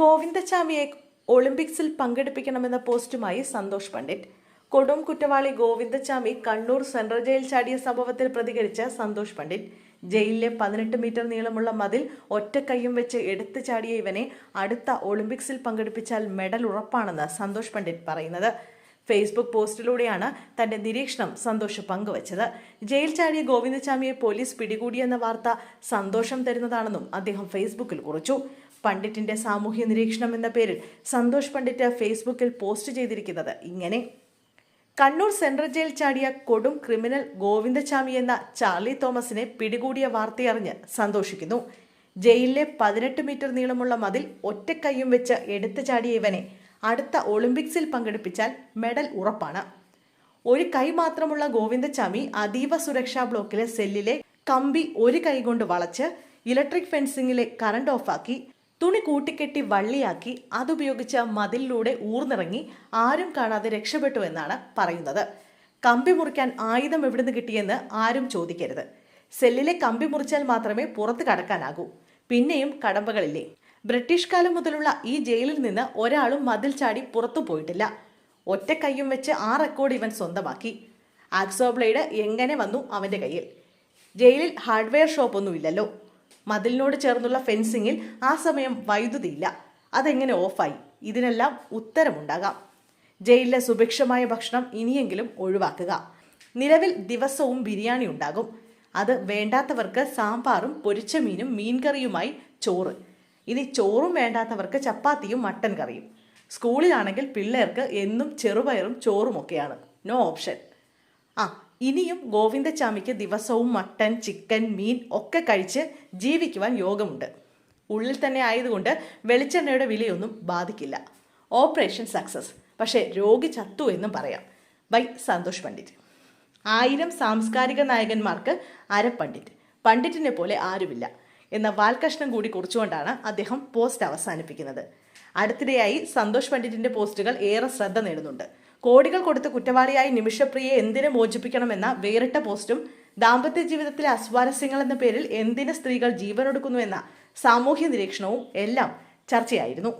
ഗോവിന്ദചാമിയെ ഒളിമ്പിക്സിൽ പങ്കെടുപ്പിക്കണമെന്ന പോസ്റ്റുമായി സന്തോഷ് പണ്ഡിറ്റ്. കൊടും കുറ്റവാളി ഗോവിന്ദച്ചാമി കണ്ണൂർ സെൻട്രൽ ജയിൽ ചാടിയ സംഭവത്തിൽ പ്രതികരിച്ച സന്തോഷ് പണ്ഡിറ്റ്. ജയിലിലെ പതിനെട്ട് മീറ്റർ നീളമുള്ള മതിൽ ഒറ്റക്കൈയും വെച്ച് എടുത്തു ചാടിയ ഇവനെ അടുത്ത ഒളിമ്പിക്സിൽ പങ്കെടുപ്പിച്ചാൽ മെഡൽ ഉറപ്പാണെന്ന് സന്തോഷ് പണ്ഡിറ്റ് പറയുന്നത്. ഫേസ്ബുക്ക് പോസ്റ്റിലൂടെയാണ് തന്റെ നിരീക്ഷണം സന്തോഷ് പങ്കുവച്ചത്. ജയിൽ ചാടിയ ഗോവിന്ദചാമിയെ പോലീസ് പിടികൂടിയെന്ന വാർത്ത സന്തോഷം തരുന്നതാണെന്നും അദ്ദേഹം ഫേസ്ബുക്കിൽ കുറിച്ചു. പണ്ഡിറ്റിന്റെ സാമൂഹ്യ നിരീക്ഷണം എന്ന പേരിൽ സന്തോഷ് പണ്ഡിറ്റ് ഫേസ്ബുക്കിൽ പോസ്റ്റ് ചെയ്തിരിക്കുന്നത് ഇങ്ങനെ. കണ്ണൂർ സെൻട്രൽ ജയിൽ ചാടിയ കൊടും ക്രിമിനൽ ഗോവിന്ദചാമി എന്ന ചാർലി തോമസിനെ പിടികൂടിയ വാർത്തയറിഞ്ഞ് സന്തോഷിക്കുന്നു. ജയിലിലെ പതിനെട്ട് മീറ്റർ നീളമുള്ള മതിൽ ഒറ്റക്കൈയും വെച്ച് എടുത്തു ചാടിയ ഇവനെ അടുത്ത ഒളിമ്പിക്സിൽ പങ്കെടുപ്പിച്ചാൽ മെഡൽ ഉറപ്പാണ്. ഒരു കൈ മാത്രമുള്ള ഗോവിന്ദചാമി അതീവ സുരക്ഷാ ബ്ലോക്കിലെ സെല്ലിലെ കമ്പി ഒരു കൈ കൊണ്ട് വളച്ച് ഇലക്ട്രിക് ഫെൻസിംഗിലെ കറണ്ട് ഓഫാക്കി തുണി കൂട്ടിക്കെട്ടി വള്ളിയാക്കി അതുപയോഗിച്ച മതിലിലൂടെ ഊർന്നിറങ്ങി ആരും കാണാതെ രക്ഷപ്പെട്ടു എന്നാണ് പറയുന്നത്. കമ്പി മുറിക്കാൻ ആയുധം എവിടുന്ന് കിട്ടിയെന്ന് ആരും ചോദിക്കരുത്. സെല്ലിലെ കമ്പി മുറിച്ചാൽ മാത്രമേ പുറത്ത് കടക്കാനാകൂ. പിന്നെയും കടമ്പകളില്ലേ. ബ്രിട്ടീഷ് കാലം മുതലുള്ള ഈ ജയിലിൽ നിന്ന് ഒരാളും മതിൽ ചാടി പുറത്തു പോയിട്ടില്ല. ഒറ്റ കൈയും വെച്ച് ആ റെക്കോർഡ് ഇവൻ സ്വന്തമാക്കി. ആക്സോ ബ്ലേഡ് എങ്ങനെ വന്നു അവന്റെ കയ്യിൽ? ജയിലിൽ ഹാർഡ്വെയർ ഷോപ്പൊന്നുമില്ലല്ലോ മതിലിനോട് ചേർന്നുള്ള ഫെൻസിങ്ങിൽ ആ സമയം വൈദ്യുതിയില്ല. അതെങ്ങനെ ഓഫായി? ഇതിനെല്ലാം ഉത്തരമുണ്ടാകാം. ജയിലിലെ സുഭിക്ഷമായ ഭക്ഷണം ഇനിയെങ്കിലും ഒഴിവാക്കുക. നിലവിൽ ദിവസവും ബിരിയാണി ഉണ്ടാകും. അത് വേണ്ടാത്തവർക്ക് സാമ്പാറും പൊരിച്ച മീനും മീൻകറിയുമായി ചോറ്. ഇനി ചോറും വേണ്ടാത്തവർക്ക് ചപ്പാത്തിയും മട്ടൻ കറിയും. സ്കൂളിലാണെങ്കിൽ പിള്ളേർക്ക് എന്നും ചെറുപയറും ചോറുമൊക്കെയാണ്. No option. ആ ഇനിയും ഗോവിന്ദച്ചാമിക്ക് ദിവസവും മട്ടൻ ചിക്കൻ മീൻ ഒക്കെ കഴിച്ച് ജീവിക്കുവാൻ യോഗമുണ്ട്. ഉള്ളിൽ തന്നെ ആയതുകൊണ്ട് വെളിച്ചെണ്ണയുടെ വിലയൊന്നും ബാധിക്കില്ല. Operation success. പക്ഷേ രോഗി ചത്തു എന്നും പറയാം. ബൈ സന്തോഷ് പണ്ഡിറ്റ്. ആയിരം സാംസ്കാരിക നായകന്മാർക്ക് അര പണ്ഡിറ്റ്. പണ്ഡിറ്റിനെ പോലെ ആരുമില്ല. എന്ന വാൽകഷ്ണം കൂടി കുറിച്ചുകൊണ്ടാണ് അദ്ദേഹം പോസ്റ്റ് അവസാനിപ്പിക്കുന്നത്. അടുത്തിടെയായി സന്തോഷ് പണ്ഡിറ്റിന്റെ പോസ്റ്റുകൾ ഏറെ ശ്രദ്ധ നേടുന്നുണ്ട്. കോടികൾ കൊടുത്ത് കുറ്റവാളിയായി നിമിഷപ്രിയെ എന്തിനു മോചിപ്പിക്കണമെന്ന വേറിട്ട പോസ്റ്റും ദാമ്പത്യ ജീവിതത്തിലെ അസ്വാരസ്യങ്ങൾ എന്ന പേരിൽ എന്തിന് സ്ത്രീകൾ ജീവനൊടുക്കുന്നുവെന്ന സാമൂഹ്യ നിരീക്ഷണവും എല്ലാം ചർച്ചയായിരുന്നു